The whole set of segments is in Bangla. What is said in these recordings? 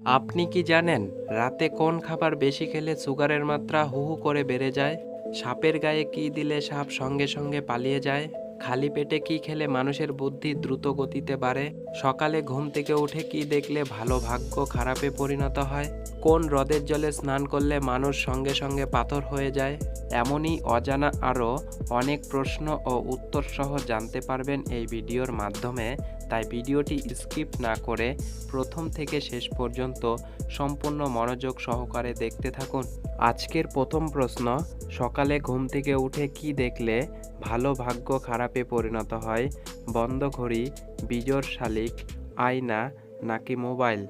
আপনি কি জানেন রাতে কোন খাবার বেশি খেলে সুগারের মাত্রা হুহু করে বেড়ে যায়? সাপের গায়ে কি দিলে সাপ সঙ্গে সঙ্গে পালিয়ে যায়? খালি পেটে কি খেলে মানুষের বুদ্ধি দ্রুত গতিতে বাড়ে? সকালে ঘুম থেকে উঠে কি দেখলে ভালো ভাগ্য খারাপে পরিণত হয়? কোন হ্রদের জলে স্নান করলে মানুষ সঙ্গে সঙ্গে পাথর হয়ে যায়? এমনই অজানা আরও অনেক প্রশ্ন ও উত্তর সহ জানতে পারবেন এই ভিডিওর মাধ্যমে। তাই ভিডিওটি স্কিপ না করে প্রথম থেকে শেষ পর্যন্ত সম্পূর্ণ মনোযোগ সহকারে দেখতে থাকুন। আজকের প্রথম প্রশ্ন, সকালে ঘুম থেকে উঠে কি দেখলে ভালো ভাগ্য খারাপে পরিণত হয়। বন্ধ ঘড়ি বিজোর শালিক, আয়না, নাকি মোবাইল?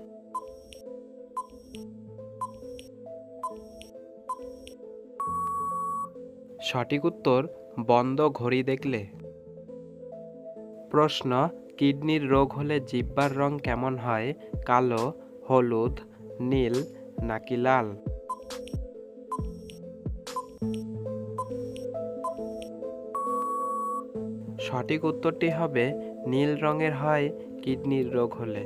সঠিক উত্তর, বন্ধ ঘড়ি দেখলে। প্রশ্ন, কিডনির রোগ হলে জিহ্বার রং কেমন হয়? কালো, হলুদ, নীল, নাকি লাল? সঠিক উত্তরটি হবে নীল রঙের হয় কিডনির রোগ হলে।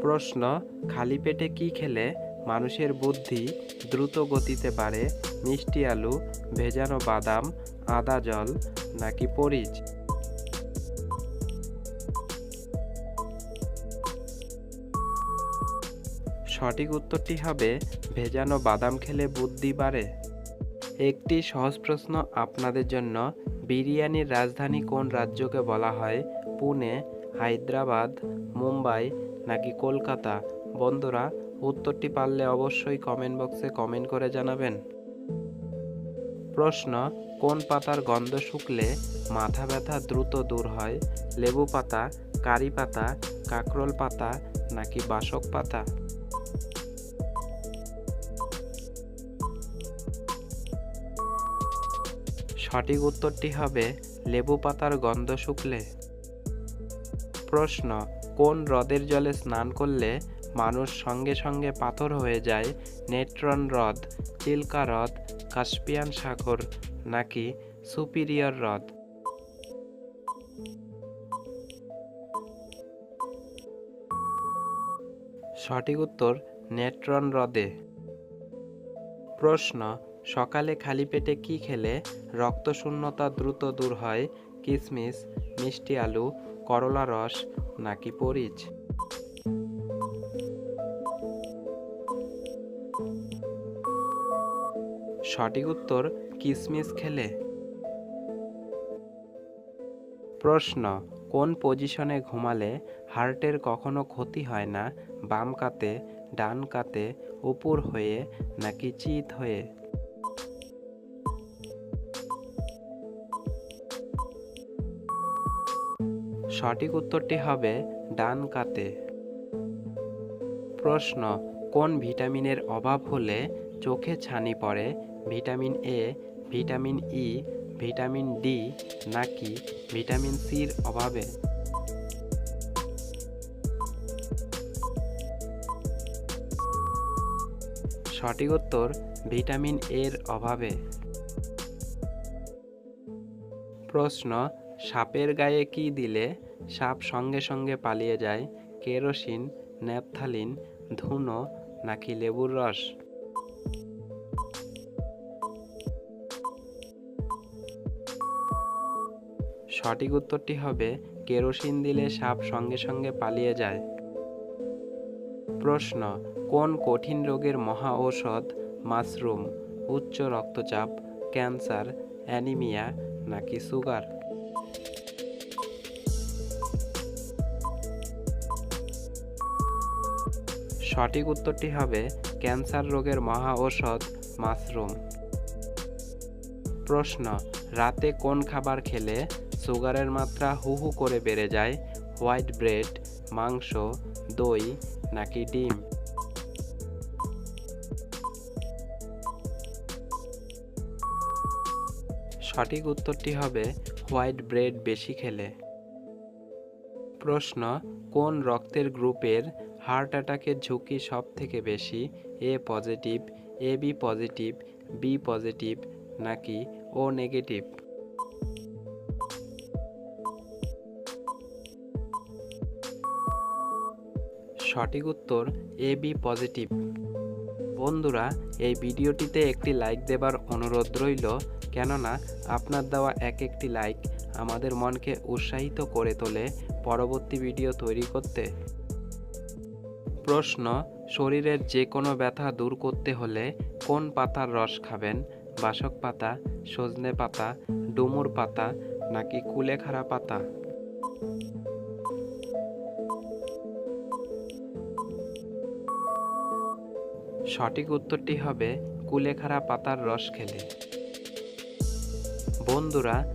প্রশ্ন, খালি পেটে কি খেলে মানুষের বুদ্ধি দ্রুত গতিতে বাড়ে মিষ্টি আলু, ভেজানো বাদাম, আদা জল নাকি পরিচ? সঠিক উত্তরটি হবে ভেজানো বাদাম খেলে বুদ্ধি বাড়ে। একটি সহজ প্রশ্ন আপনাদের জন্য বিরিয়ানির রাজধানী কোন রাজ্যকে বলা হয়? পুনে, হায়দ্রাবাদ, মুম্বাই নাকি কলকাতা? বন্ধুরা, উত্তরটি পারলে অবশ্যই কমেন্ট বক্সে কমেন্ট করে জানাবেন। প্রশ্ন, কোন পাতার গন্ধ শুকলে মাথা ব্যথা দ্রুত দূর হয়? লেবু পাতা, কারি পাতা, কাকরোল পাতা নাকি বাসক পাতা? সঠিক উত্তরটি হবে লেবু পাতার গন্ধ শুকলে। প্রশ্ন, কোন হ্রদের জলে স্নান করলে মানুষ সঙ্গে সঙ্গে পাথর হয়ে যায়? নেট্রন হ্রদ, চিল্কা হ্রদ, কাস্পিয়ান সাগর, নাকি সুপিরিয়র হ্রদ? সঠিক উত্তর, নেট্রন হ্রদে। প্রশ্ন সকালে খালি পেটে কি খেলে? রক্তশূন্যতা দ্রুত দূর হয় কিশমিশ মিষ্টি আলু, করলা রস নাকি পরিচ? সঠিক উত্তর কিশমিশ খেলে। প্রশ্ন, কোন পজিশনে ঘুমালে হার্টের কখনো ক্ষতি হয় না, বাম কাতে, ডান কাতে, উপর হয়ে নাকি চিত হয়ে? সঠিক উত্তরটি হবে ডান কাতে। প্রশ্ন, কোন ভিটামিনের অভাব হলে চোখে ছানি পড়ে? Vitamin A vitamin E vitamin D নাকি ভিটামিন সির অভাবে? সঠিক উত্তর, ভিটামিন এর অভাবে। প্রশ্ন সাপের গায়ে কি দিলে সাপ সঙ্গে সঙ্গে পালিয়ে যায়? কেরোসিন ন্যাপথালিন ধুনো নাকি লেবুর রস? সঠিক উত্তরটি হবে, কেরোসিন দিলে সাপ সঙ্গে সঙ্গে পালিয়ে যায়। প্রশ্ন, কোন কঠিন রোগের মহা ঔষধ? মাশরুম, উচ্চ রক্তচাপ, ক্যান্সার, অ্যানিমিয়া নাকি সুগার? সঠিক উত্তরটি হবে ক্যান্সার রোগের মহা ঔষধ, মাশরুম। প্রশ্ন, রাতে কোন খাবার খেলে সুগারের মাত্রা হু হু করে বেড়ে যায়? হোয়াইট ব্রেড, মাংস, দই নাকি ডিম? সঠিক উত্তরটি হবে হোয়াইট ব্রেড বেশি খেলে। প্রশ্ন, কোন রক্তের গ্রুপের হার্ট অ্যাটাকের ঝুঁকি সব থেকে বেশি, A positive, A B positive B positive নাকি ও নেগেটিভ? সঠিক উত্তর, এ বি পজিটিভ। বন্ধুরা, এই ভিডিওটিতে একটি লাইক দেবার অনুরোধ রইল, কেননা আপনার দেওয়া এক একটি লাইক আমাদের মনকে উৎসাহিত করে তোলে পরবর্তী ভিডিও তৈরি করতে। প্রশ্ন, শরীরের যে কোনো ব্যথা দূর করতে হলে কোন পাতার রস খাবেন? বাসক পাতা, সজনে পাতা, ডুমুর পাতা, নাকি কুলেখাড়া পাতা? সঠিক উত্তরটি হবে কুলেখাড়া পাতার রস খেলে। বন্ধুরা